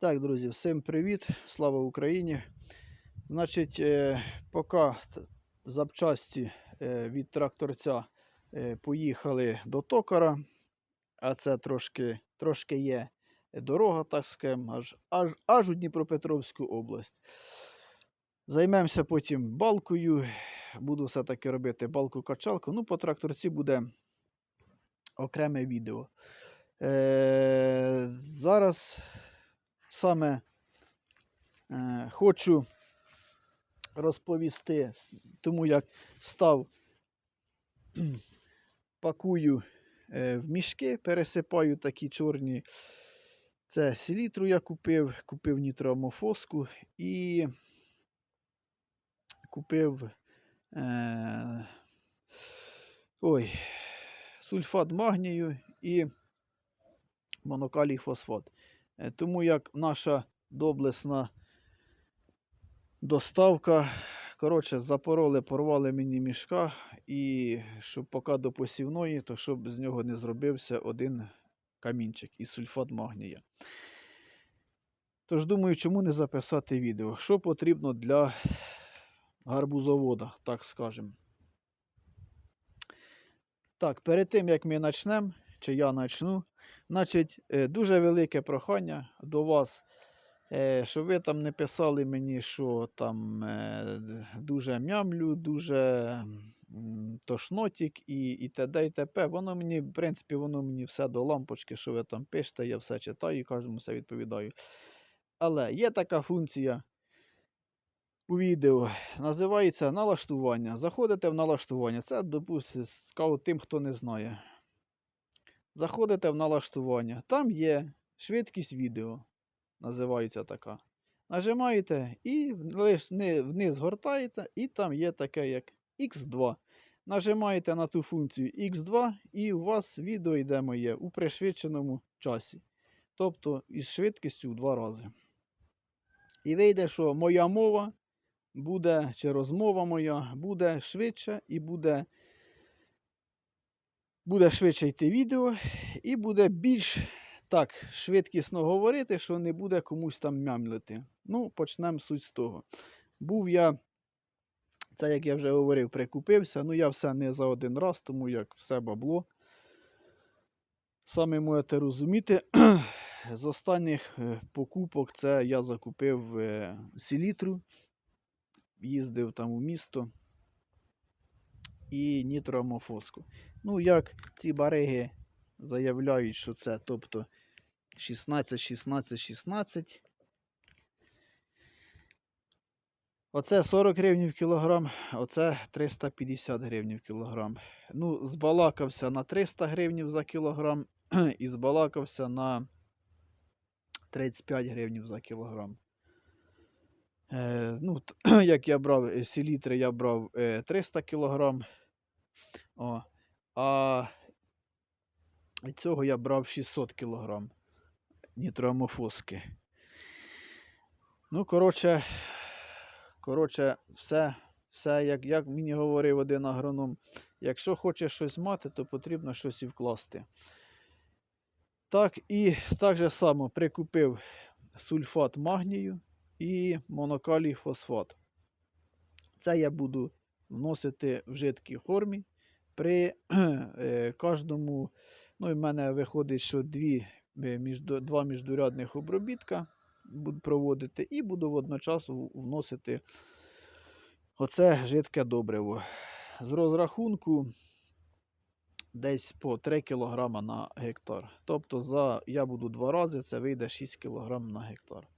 Так, друзі, всім привіт! Слава Україні! Значить, е, поки запчасті е, від тракторця е, поїхали до токара, а це трошки, трошки є дорога, так скажемо, аж, аж, аж у Дніпропетровську область. Займемося потім балкою. Буду все-таки робити балку-качалку. Ну, по тракторці буде окреме відео. Е, зараз саме е, хочу розповісти, тому як став, пакую е, в мішки, пересипаю такі чорні. Це селітру я купив, купив нітроамофоску і купив е, ой, сульфат магнію і монокалій фосфат. Е, Тому як наша доблесна доставка, коротше, запороли, порвали мені мішка, і щоб поки до посівної, то щоб з нього не зробився один камінчик і сульфат магнія. Тож думаю, чому не записати відео? Що потрібно для гарбузовода, так скажемо. Так, перед тим як ми почнемо, чи я почну, значить, е, дуже велике прохання до вас, е, щоб ви там не писали мені, що там е, дуже мямлю, дуже тошнотік і, і т.д. і т.п. Воно мені, в принципі, воно мені все до лампочки, що ви там пишете, я все читаю і кожному все відповідаю. Але є така функція у відео, називається налаштування. Заходите в налаштування. Це, допустимо, тим, хто не знає. Заходите в налаштування. Там є швидкість відео. Називається така. Нажимаєте і лиш ни- вниз гортаєте, і там є таке, як X2. Нажимаєте на ту функцію X2, і у вас відео йде моє у пришвидшеному часі. Тобто із швидкістю в два рази. І вийде, що моя мова буде, чи розмова моя буде швидше і буде, буде швидше йти відео, і буде більш так швидкісно говорити, що не буде комусь там мямлити. Ну, почнемо суть з того. Був я, це як я вже говорив, прикупився. Ну, я все не за один раз, тому як все бабло. Саме можете розуміти, з останніх е, покупок це я закупив е, селітру, їздив там у місто і нітроамофоску. Ну, як ці бариги заявляють, що це, тобто 16, 16, 16. Оце 40 гривень в кілограм, оце 350 гривень в кілограм. Ну, збалакався на 300 гривень за кілограм і збалакався на 35 гривень за кілограм. Е, ну, як я брав е, селітри, я брав е, 300 кілограм. О, а цього я брав 600 кілограм нітроамофоски. Ну, коротше, коротше, все, все як, як мені говорив один агроном, якщо хочеш щось мати, то потрібно щось і вкласти. Так, і так же само прикупив сульфат магнію і монокалій фосфат. Це я буду вносити в жидкій формі. При е, кожному, ну, і в мене виходить, що дві, е, міждо- два міждурядних обробітка буду проводити, і буду водночас вносити оце жидке добриво. З розрахунку десь по 3 кг на гектар. Тобто за, я буду два рази, це вийде 6 кг на гектар.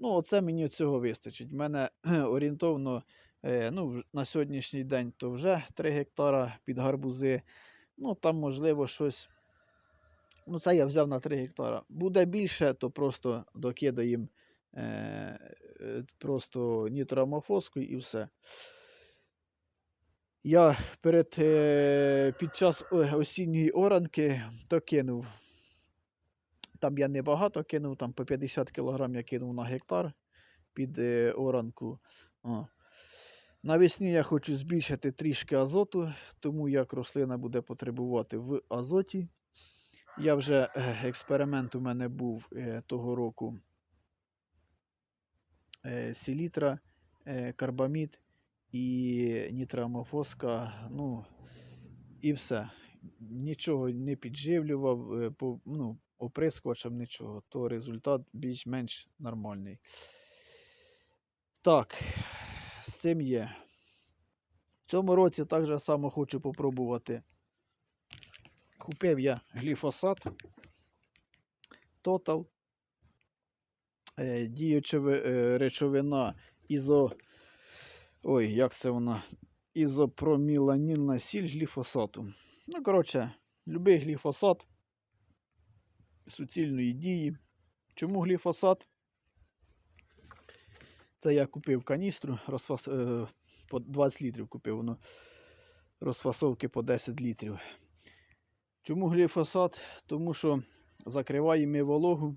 Ну, оце мені цього вистачить. У мене орієнтовно е, ну, на сьогоднішній день то вже 3 гектара під гарбузи. Ну, там, можливо, щось. Ну, це я взяв на 3 гектара. Буде більше, то просто докидаємо е, е, просто нітроамофоску і все. Я перед, е, під час осінньої оранки то кинув. Там я небагато кинув, там по 50 кг я кинув на гектар під е, оранку. О. Навесні я хочу збільшити трішки азоту, тому як рослина буде потребувати в азоті. Я вже е, експеримент у мене був е, того року е, селітра, е, карбамід і нітроамофоска, ну, і все. Нічого не підживлював, е, по, ну, оприскувачем нічого, то результат більш-менш нормальний. Так, з цим є. В цьому році так само хочу попробувати. Купив я гліфосат Total. Е, Діюча е, речовина ізо. Ой, як це вона? Ізопроміланільна сіль гліфосату. Ну, коротше, любий гліфосат суцільної дії. Чому гліфосат? Це я купив каністру, розфас... е, по 20 літрів купив воно розфасовки по 10 літрів. Чому гліфосат? Тому що закриває ми вологу,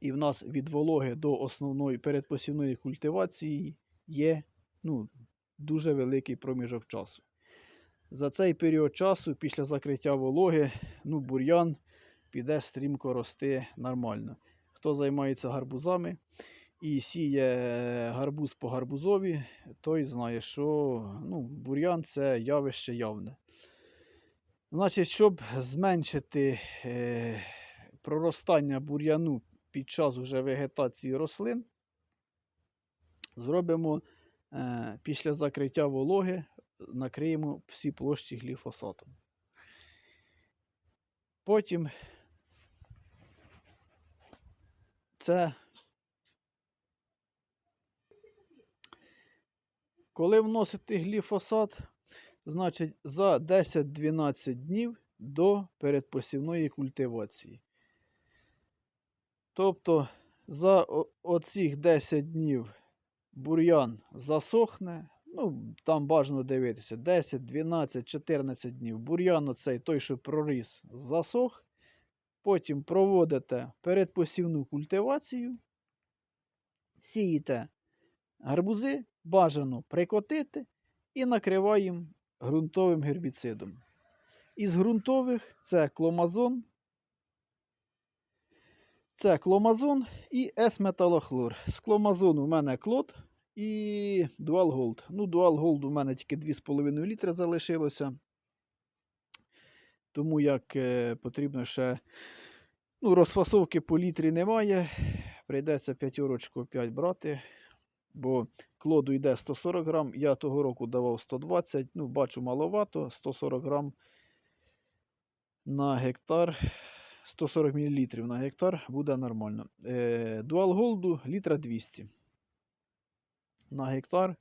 і в нас від вологи до основної передпосівної культивації є ну, дуже великий проміжок часу. За цей період часу, після закриття вологи, ну, бур'ян піде стрімко рости нормально. Хто займається гарбузами і сіє гарбуз по гарбузові, той знає, що ну, бур'ян це явище явне. Значить, щоб зменшити е, проростання бур'яну під час уже вегетації рослин, зробимо е, після закриття вологи, накриємо всі площі гліфосатом. Потім це коли вносити гліфосат, значить за 10-12 днів до передпосівної культивації. Тобто за оцих 10 днів бур'ян засохне. Ну, там бажано дивитися 10, 12, 14 днів. Бур'ян оцей той, що проріс, засох. Потім проводите передпосівну культивацію, сієте гарбузи, бажано прикотити і накриваємо ґрунтовим гербіцидом. Із ґрунтових це кломазон, це кломазон і С-металохлор. З кломазону в мене клод і Gold. Ну, Gold у мене тільки 2,5 літри залишилося. Тому як е, потрібно ще. Ну, розфасовки по літрі немає. Прийдеться п'ятерочку 5 брати. Бо клоду йде 140 грам. Я того року давав 120. Ну, бачу, маловато. 140 грам на гектар. 140 мл на гектар буде нормально. Е, Dual Gold літра 200 на гектар.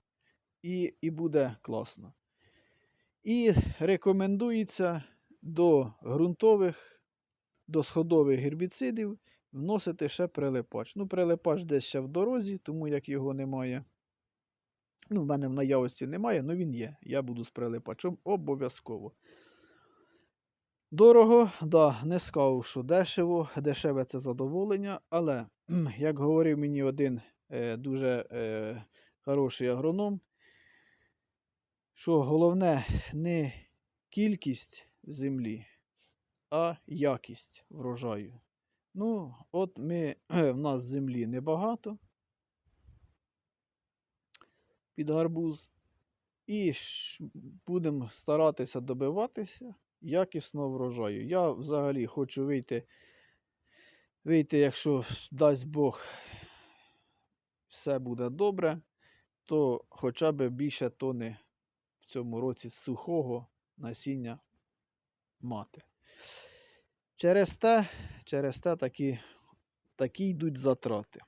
І, і буде класно. І рекомендується до ґрунтових, до сходових гербіцидів вносити ще прилипач. Ну, прилипач десь ще в дорозі, тому як його немає. Ну, в мене в наявності немає, але він є. Я буду з прилипачом обов'язково. Дорого, да, не скажу, що дешево, дешеве це задоволення, але, як говорив мені один е, дуже е, хороший агроном, що головне не кількість землі, а якість врожаю. Ну, от ми, в нас землі небагато під гарбуз. І будемо старатися добиватися якісного врожаю. Я взагалі хочу вийти, вийти, якщо дасть Бог, все буде добре, то хоча б більше тони в цьому році сухого насіння мати. Через те, через те такі, такі йдуть затрати.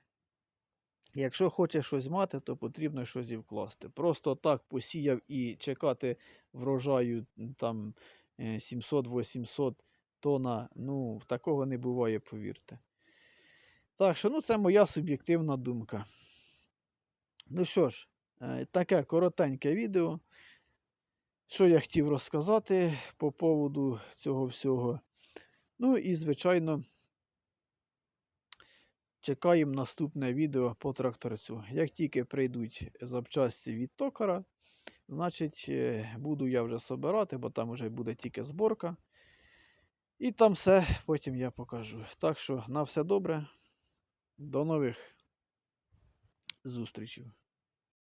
Якщо хочеш щось мати, то потрібно щось і вкласти. Просто так посіяв і чекати врожаю там е, 700-800 тонна, ну, такого не буває, повірте. Так що, ну, це моя суб'єктивна думка. Ну що ж, е, таке коротеньке відео. Що я хотів розказати по поводу цього всього. Ну і, звичайно, чекаємо наступне відео по тракторцю. Як тільки прийдуть запчасті від токара, значить, е, буду я вже собирати, бо там вже буде тільки зборка. І там все потім я покажу. Так що на все добре. До нових зустрічей.